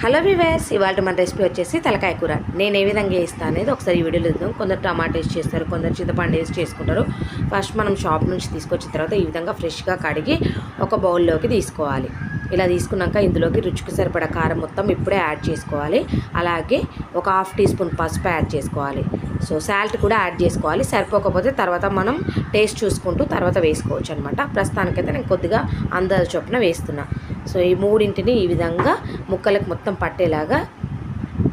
Hello వివేస్ ఇవాళ మన recipe వచ్చేసి తలకాయ కూర. నేను ఏ విధంగా వేస్తాను అనేది ఒకసారి ఈ వీడియోలో ఇద్దాం కొందరు టమాటా వేసి చేస్తారు కొందరు చింతపండు వేసి చేసుకుంటారు. ఫస్ట్ మనం షాప్ నుంచి తీసుకొచ్చిన తర్వాత ఈ విధంగా ఫ్రెష్గా కడిగి ఒక బౌల్లోకి తీసుకోవాలి. ఇలా తీసుకున్నాక ఇందులోకి రుచికి సరిపడా కారం మొత్తం ఇప్పుడే యాడ్ చేసుకోవాలి. అలాగే ఒక హాఫ్ టీ స్పూన్ పసుపు యాడ్ చేసుకోవాలి. సో సాల్ట్ కూడా యాడ్ చేసుకోవాలి. సరిపోకపోతే తర్వాత మనం టేస్ట్ చూసుకుంటూ తర్వాత వేసుకోవచ్చు అనమాట ప్రస్తుతానికైతే నేను కొద్దిగా అందాజు చొప్పున వేస్తున్నాను సో ఈ మూడింటిని ఈ విధంగా ముక్కలకు మొత్తం పట్టేలాగా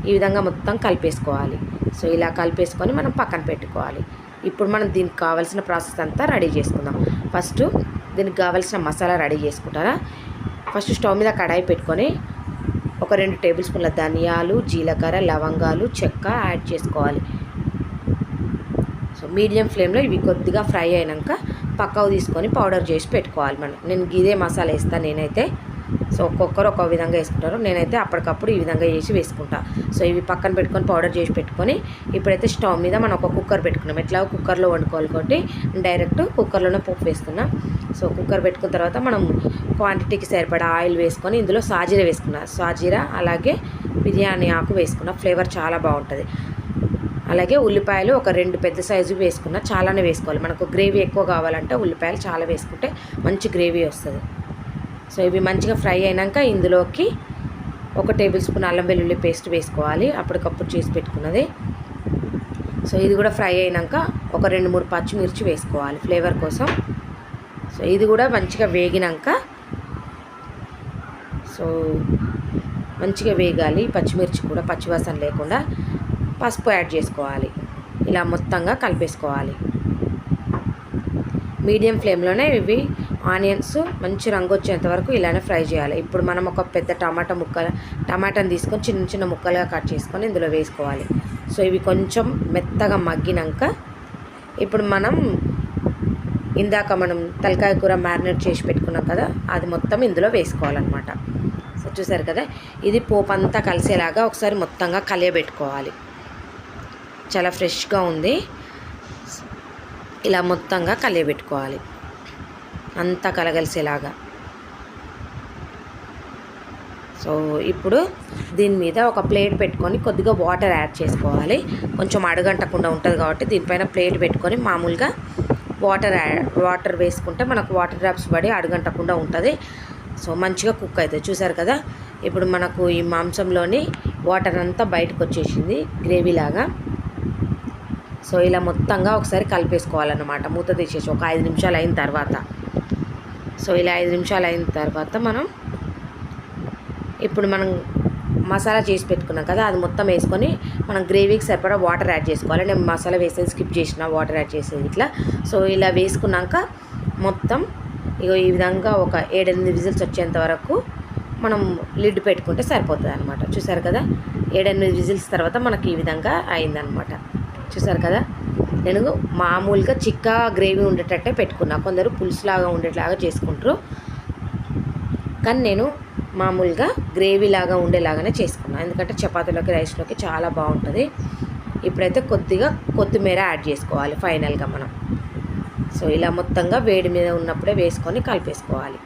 ఈ విధంగా మొత్తం కలిపేసుకోవాలి. సో ఇలా కలిపేసుకొని మనం పక్కన పెట్టుకోవాలి. ఇప్పుడు మనం దీనికి కావాల్సిన ప్రాసెస్ అంతా రెడీ చేసుకుందాం. ఫస్ట్ దీనికి కావాల్సిన మసాలా రెడీ చేసుకుంటారా? ఫస్ట్ స్టవ్ మీద కడాయి పెట్టుకొని ఒక రెండు టేబుల్ స్పూన్ల ధనియాలు జీలకర్ర లవంగాలు చెక్క యాడ్ చేసుకోవాలి. సో మీడియం ఫ్లేమ్లో ఇవి కొద్దిగా ఫ్రై అయినాక పక్కకు తీసుకొని పౌడర్ చేసి పెట్టుకోవాలి మనం. నేను గిదే మసాలా వేస్తాను నేనైతే. సో ఒక్కొక్కరు ఒక్కొక్క విధంగా వేసుకుంటారు. నేనైతే అప్పటికప్పుడు ఈ విధంగా చేసి వేసుకుంటా. సో ఇవి పక్కన పెట్టుకొని పౌడర్ చేసి పెట్టుకొని ఇప్పుడైతే స్టవ్ మీద మనం ఒక కుక్కర్ పెట్టుకున్నాం. ఎట్లా కుక్కర్లో వండుకోవాలి కాబట్టి డైరెక్ట్ కుక్కర్లోనే పప్పు వేసుకున్నాం సో కుక్కర్ పెట్టుకున్న తర్వాత మనం క్వాంటిటీకి సరిపడా ఆయిల్ వేసుకొని ఇందులో సాజీరా వేసుకున్నా. సాజీరా అలాగే బిర్యానీ ఆకు వేసుకున్న. ఫ్లేవర్ చాలా బాగుంటుంది. అలాగే ఉల్లిపాయలు ఒక రెండు పెద్ద సైజు వేసుకున్న. చాలానే వేసుకోవాలి. మనకు గ్రేవీ ఎక్కువ కావాలంటే ఉల్లిపాయలు చాలా వేసుకుంటే మంచి గ్రేవీ వస్తుంది. సో ఇవి మంచిగా ఫ్రై అయినాక ఇందులోకి ఒక టేబుల్ స్పూన్ అల్లం వెల్లుల్లి పేస్ట్ వేసుకోవాలి. అప్పటికప్పుడు చేసి పెట్టుకున్నది. సో ఇది కూడా ఫ్రై అయినాక ఒక రెండు మూడు పచ్చిమిర్చి వేసుకోవాలి ఫ్లేవర్ కోసం. సో ఇది కూడా మంచిగా వేగినాక సో మంచిగా వేగాలి. పచ్చిమిర్చి కూడా పచ్చివాసన లేకుండా పసుపు యాడ్ చేసుకోవాలి. ఇలా మొత్తంగా కలిపేసుకోవాలి. మీడియం ఫ్లేమ్లోనే ఇవి ఆనియన్స్ మంచి రంగు వచ్చేంత వరకు ఇలానే ఫ్రై చేయాలి. ఇప్పుడు మనం ఒక పెద్ద టమాటా ముక్కలు టమాటాని తీసుకొని చిన్న చిన్న ముక్కలుగా కట్ చేసుకొని ఇందులో వేసుకోవాలి. సో ఇవి కొంచెం మెత్తగా మగ్గినాక ఇప్పుడు మనం ఇందాక మనం తలకాయ కూర మ్యారినేట్ చేసి పెట్టుకున్నాం కదా అది మొత్తం ఇందులో వేసుకోవాలన్నమాట. సో చూసారు కదా ఇది పోపు అంతా కలిసేలాగా ఒకసారి మొత్తంగా కలియబెట్టుకోవాలి. చాలా ఫ్రెష్గా ఉంది. ఇలా మొత్తంగా కలియబెట్టుకోవాలి. అంతా కలగలిసేలాగా. సో ఇప్పుడు దీని మీద ఒక ప్లేట్ పెట్టుకొని కొద్దిగా వాటర్ యాడ్ చేసుకోవాలి. కొంచెం అడగంటకుండా ఉంటుంది కాబట్టి దీనిపైన ప్లేట్ పెట్టుకొని మామూలుగా వాటర్ యాడ్ వాటర్ వేసుకుంటే మనకు వాటర్ డ్రాప్స్ పడి అడగంటకుండా ఉంటుంది. సో మంచిగా కుక్ అవుతుంది చూసారు కదా? ఇప్పుడు మనకు ఈ మాంసంలోని వాటర్ అంతా బయటకు వచ్చేసింది గ్రేవీలాగా. సో ఇలా మొత్తంగా ఒకసారి కలిపేసుకోవాలన్నమాట. మూత తీసేసి ఒక ఐదు నిమిషాలు అయిన తర్వాత. సో ఇలా ఐదు నిమిషాలు అయిన తర్వాత మనం ఇప్పుడు మనం మసాలా చేసి పెట్టుకున్నాం కదా అది మొత్తం వేసుకొని మనం గ్రేవీకి సరిపడా వాటర్ యాడ్ చేసుకోవాలి. నేను మసాలా వేసేది స్కిప్ చేసిన వాటర్ యాడ్ చేసేది ఇట్లా. సో ఇలా వేసుకున్నాక మొత్తం ఇగో ఈ విధంగా ఒక ఏడెనిమిది విజిల్స్ వచ్చేంత వరకు మనం లిడ్ పెట్టుకుంటే సరిపోతుంది అనమాట చూసారు కదా ఏడెనిమిది విజిల్స్ తర్వాత మనకి ఈ విధంగా అయిందనమాట చూసారు కదా? నేను మామూలుగా చిక్కా గ్రేవీ ఉండేటట్టే పెట్టుకున్నా. కొందరు పులుసులాగా ఉండేట్లాగా చేసుకుంటారు. కానీ నేను మామూలుగా గ్రేవీ లాగా ఉండేలాగానే చేసుకున్నాను ఎందుకంటే చపాతీలోకి రైస్లోకి చాలా బాగుంటుంది. ఇప్పుడైతే కొద్దిగా కొత్తిమీర యాడ్ చేసుకోవాలి ఫైనల్గా మనం. సో ఇలా మొత్తంగా వేడి మీద ఉన్నప్పుడే వేసుకొని కలిపేసుకోవాలి.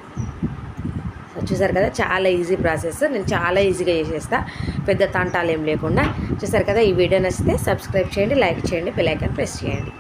చూసారు కదా చాలా ఈజీ ప్రాసెస్ నేను చాలా ఈజీగా చేసేస్తా. పెద్ద తంటాలు ఏం లేకుండా. చూసారు కదా ఈ వీడియో నచ్చితే సబ్స్క్రైబ్ చేయండి లైక్ చేయండి బెల్ ఐకాన్ ప్రెస్ చేయండి.